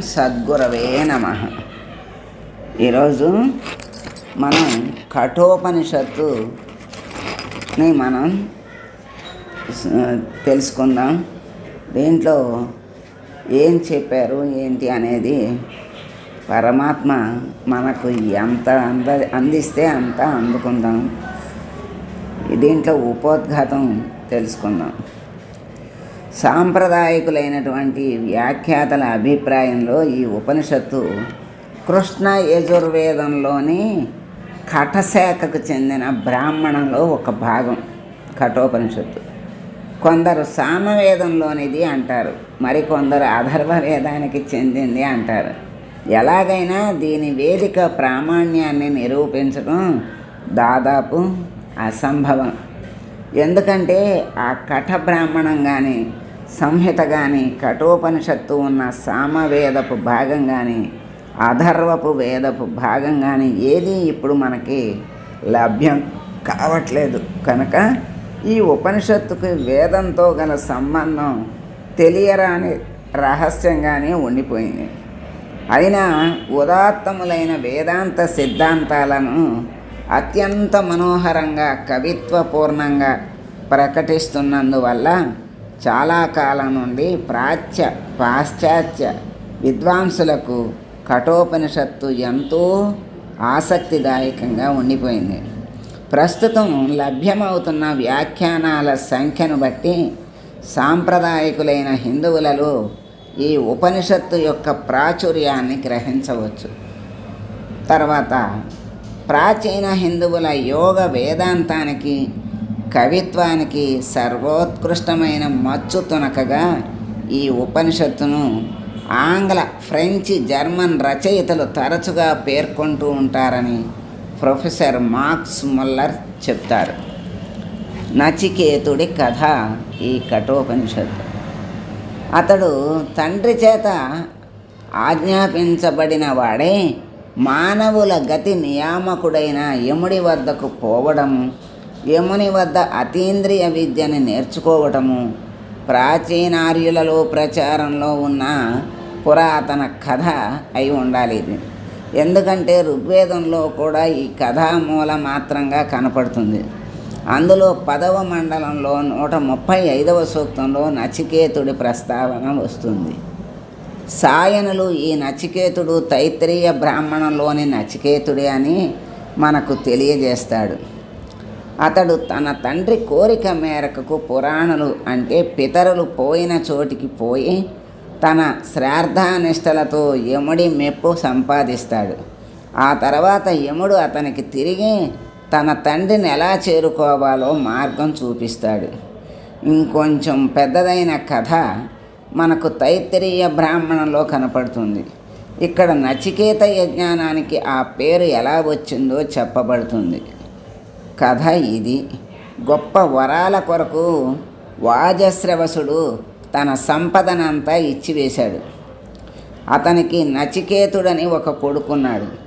సద్గురవే నమ. ఈరోజు మనం కఠోపనిషత్తుని మనం తెలుసుకుందాం. దీంట్లో ఏం చెప్పారు ఏంటి అనేది పరమాత్మ మనకు ఎంత అంద అందిస్తే అంత అందుకుందాం. దీంట్లో ఉపోద్ఘాతం తెలుసుకుందాం. సాంప్రదాయకులైనటువంటి వ్యాఖ్యాతల అభిప్రాయంలో ఈ ఉపనిషత్తు కృష్ణ యజుర్వేదంలోని కఠశాఖకు చెందిన బ్రాహ్మణంలో ఒక భాగం కఠోపనిషత్తు. కొందరు సామవేదంలోనిది అంటారు మరికొందరు అధర్వ వేదానికి చెందింది అంటారు. ఎలాగైనా దీని వేదిక ప్రామాణ్యాన్ని నిరూపించడం దాదాపు అసంభవం. ఎందుకంటే ఆ కఠ బ్రాహ్మణం కానీ సంహిత కానీ కఠోపనిషత్తు ఉన్న సామవేదపు భాగం కానీ అధర్వపు వేదపు భాగం కానీ ఏది ఇప్పుడు మనకి లభ్యం కావట్లేదు. కనుక ఈ ఉపనిషత్తుకి వేదంతో గల సంబంధం తెలియరాని రహస్యంగానే ఉండిపోయింది. అయినా ఉదాత్తములైన వేదాంత సిద్ధాంతాలను అత్యంత మనోహరంగా కవిత్వపూర్ణంగా ప్రకటిస్తున్నందువల్ల చాలా కాలం నుండి ప్రాచ్య పాశ్చాత్య విద్వాంసులకు కఠోపనిషత్తు ఎంతో ఆసక్తిదాయకంగా ఉండిపోయింది. ప్రస్తుతం లభ్యమవుతున్న వ్యాఖ్యానాల సంఖ్యను బట్టి సాంప్రదాయకులైన హిందువులలో ఈ ఉపనిషత్తు యొక్క ప్రాచుర్యాన్ని గ్రహించవచ్చు. తర్వాత ప్రాచీన హిందువుల యోగ వేదాంతానికి కవిత్వానికి సర్వోత్కృష్టమైన మచ్చు తునకగా ఈ ఉపనిషత్తును ఆంగ్ల ఫ్రెంచి జర్మన్ రచయితలు తరచుగా పేర్కొంటూ ఉంటారని ప్రొఫెసర్ మార్క్స్ ముల్లర్ చెప్తారు. నచికేతుడి కథ ఈ కఠోపనిషత్తు. అతడు తండ్రి చేత ఆజ్ఞాపించబడిన వాడే మానవుల గతి నియామకుడైన యముడి వద్దకు పోవడం యముని వద్ద అతీంద్రియ విద్యని నేర్చుకోవటము ప్రాచీనార్యులలో ప్రచారంలో ఉన్న పురాతన కథ అయి ఉండాలి ఇది. ఎందుకంటే ఋగ్వేదంలో కూడా ఈ కథామూల మాత్రంగా కనపడుతుంది. అందులో పదవ మండలంలో నూట ముప్పై ఐదవ సూక్తంలో నచికేతుడి ప్రస్తావన వస్తుంది. సాయనులు ఈ నచికేతుడు తైత్రీయ బ్రాహ్మణంలోని నచికేతుడే అని మనకు తెలియజేస్తాడు. అతడు తన తండ్రి కోరిక మేరకు పురాణులు అంటే పితరులు పోయిన చోటికి పోయి తన శ్రార్థానిష్టలతో యముడి మెప్పు సంపాదిస్తాడు. ఆ తర్వాత యముడు అతనికి తిరిగి తన తండ్రిని ఎలా చేరుకోవాలో మార్గం చూపిస్తాడు. ఇంకొంచెం పెద్దదైన కథ మనకు తైత్తరీయ బ్రాహ్మణంలో కనపడుతుంది. ఇక్కడ నచికేత యజ్ఞానానికి ఆ పేరు ఎలా వచ్చిందో చెప్పబడుతుంది. కథ ఇది. గొప్ప వరాల కొరకు వాజశ్రవసుడు తన సంపదనంతా ఇచ్చివేశాడు. అతనికి నచికేతుడని ఒక కొడుకున్నాడు.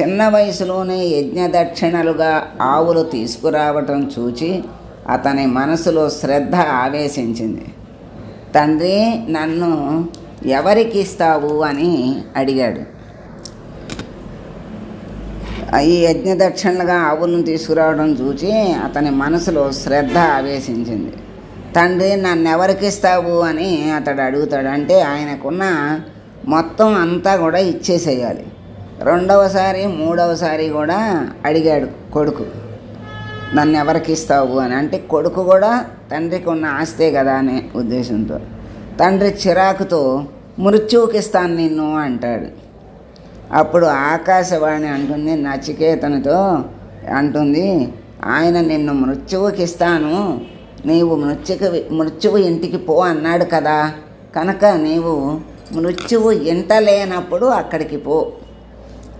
చిన్న వయసులోనే యజ్ఞదక్షిణలుగా ఆవులు తీసుకురావటం చూచి అతని మనసులో శ్రద్ధ ఆవేశించింది. తండ్రి నన్ను ఎవరికి ఇస్తావు? అని అడిగాడు. ఈ యజ్ఞదక్షిణలుగా ఆవులను తీసుకురావడం చూచి అతని మనసులో శ్రద్ధ ఆవేశించింది. తండ్రి నన్ను అని అతడు అడుగుతాడు. అంటే ఆయనకున్న మొత్తం అంతా కూడా ఇచ్చేసేయాలి. రెండవసారి మూడవసారి కూడా అడిగాడు కొడుకు. నన్ను ఎవరికిస్తావు అని. అంటే కొడుకు కూడా తండ్రికి ఉన్న ఆస్తే కదా అనే ఉద్దేశంతో. తండ్రి చిరాకుతో మృత్యువుకిస్తాను నిన్ను అంటాడు. అప్పుడు ఆకాశవాణి అంటుంది నచికేతనుతో అంటుంది ఆయన నిన్ను మృత్యువుకి ఇస్తాను నీవు మృత్యుకి మృత్యువు ఇంటికి పో అన్నాడు కదా కనుక నీవు మృత్యువు ఇంట లేనప్పుడు అక్కడికి పో.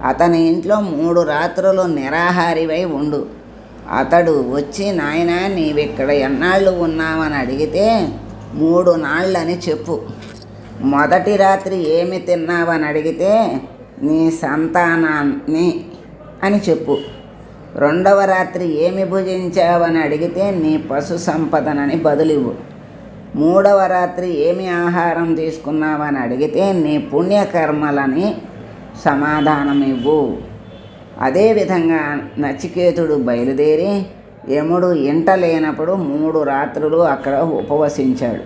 అతని ఇంట్లో మూడు రాత్రులు నిరాహారివై ఉండు. అతడు వచ్చి నాయన నీవిక్కడ ఎన్నాళ్ళు ఉన్నావని అడిగితే మూడు నాళ్ళని చెప్పు. మొదటి రాత్రి ఏమి తిన్నావని అడిగితే నీ సంతానాన్ని అని చెప్పు. రెండవ రాత్రి ఏమి భుజించావని అడిగితే నీ పశు సంపదనని బదులివ్వు. మూడవ రాత్రి ఏమి ఆహారం తీసుకున్నావని అడిగితే నీ పుణ్యకర్మలని సమాధానం ఇవ్వు అదేవిధంగా నచికేతుడు బయలుదేరి యముడు ఇంట లేనప్పుడు మూడు రాత్రులు అక్కడ ఉపవసించాడు.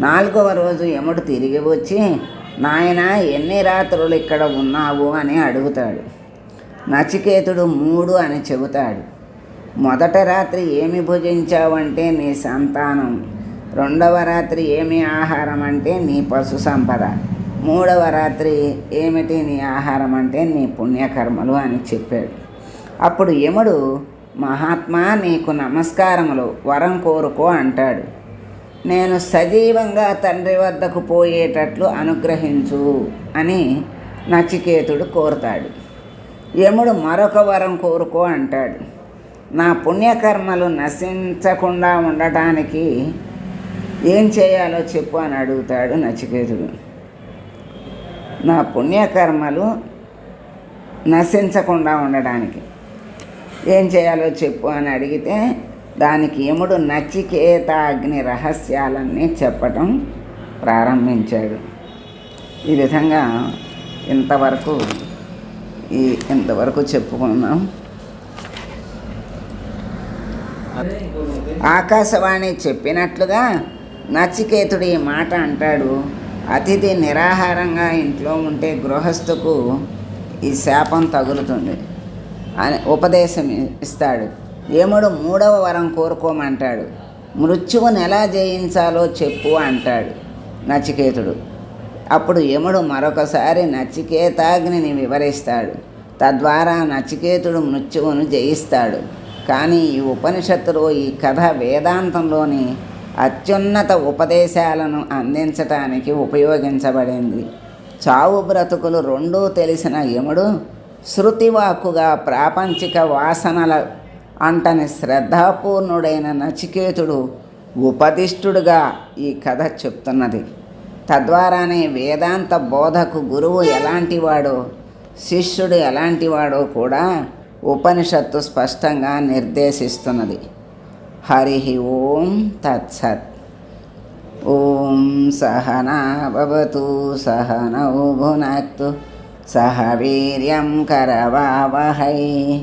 నాలుగవ రోజు యముడు తిరిగి వచ్చి నాయన ఎన్ని రాత్రులు ఇక్కడ ఉన్నావు అని అడుగుతాడు. నచికేతుడు మూడు అని చెబుతాడు. మొదట రాత్రి ఏమి భుజించావంటే నీ సంతానం. రెండవ రాత్రి ఏమి ఆహారం అంటే నీ పశు సంపద. మూడవ రాత్రి ఏమిటి నీ ఆహారం అంటే నీ పుణ్యకర్మలు అని చెప్పాడు. అప్పుడు యముడు మహాత్మా నీకు నమస్కారములు. వరం కోరుకో అంటాడు. నేను సజీవంగా తండ్రి వద్దకు పోయేటట్లు అనుగ్రహించు అని నచికేతుడు కోరుతాడు. యముడు మరొక వరం కోరుకో అంటాడు. నా పుణ్యకర్మలు నశించకుండా ఉండటానికి ఏం చేయాలో చెప్పు అని అడుగుతాడు నచికేతుడు. నా పుణ్యకర్మలు నశించకుండా ఉండడానికి ఏం చేయాలో చెప్పు అని అడిగితే దానికి యముడు నచికేత అగ్ని రహస్యాలన్నీ చెప్పటం ప్రారంభించాడు. ఈ విధంగా ఇంతవరకు ఈ ఇంతవరకు చెప్పుకున్నాం. ఆకాశవాణి చెప్పినట్లుగా నచికేతుడు ఈ మాట అంటాడు అతిథి నిరాహారంగా ఇంట్లో ఉంటే గృహస్థుకు ఈ శాపం తగులుతుంది అని ఉపదేశం ఇస్తాడు. యముడు మూడవ వరం కోరుకోమంటాడు. మృత్యువుని ఎలా జయించాలో చెప్పు అంటాడు నచికేతుడు. అప్పుడు యముడు మరొకసారి నచికేతాగ్నిని వివరిస్తాడు. తద్వారా నచికేతుడు మృత్యువును జయిస్తాడు. కానీ ఈ ఉపనిషత్తులో ఈ కథ వేదాంతంలోని అత్యున్నత ఉపదేశాలను అందించటానికి ఉపయోగించబడింది. చావు బ్రతుకులు రెండూ తెలిసిన యముడు శృతివాక్కుగా ప్రాపంచిక వాసనల అంటని శ్రద్ధాపూర్ణుడైన నచికేతుడు ఉపదిష్టుడుగా ఈ కథ చెప్తున్నది. తద్వారానే వేదాంత బోధకు గురువు ఎలాంటివాడో శిష్యుడు ఎలాంటివాడో కూడా ఉపనిషత్తు స్పష్టంగా నిర్దేశిస్తున్నది. హరి ఓం తత్సత్. ఓం సహనాభవతు సహనౌ భునక్తు సహ వీర్యం కరవావహై.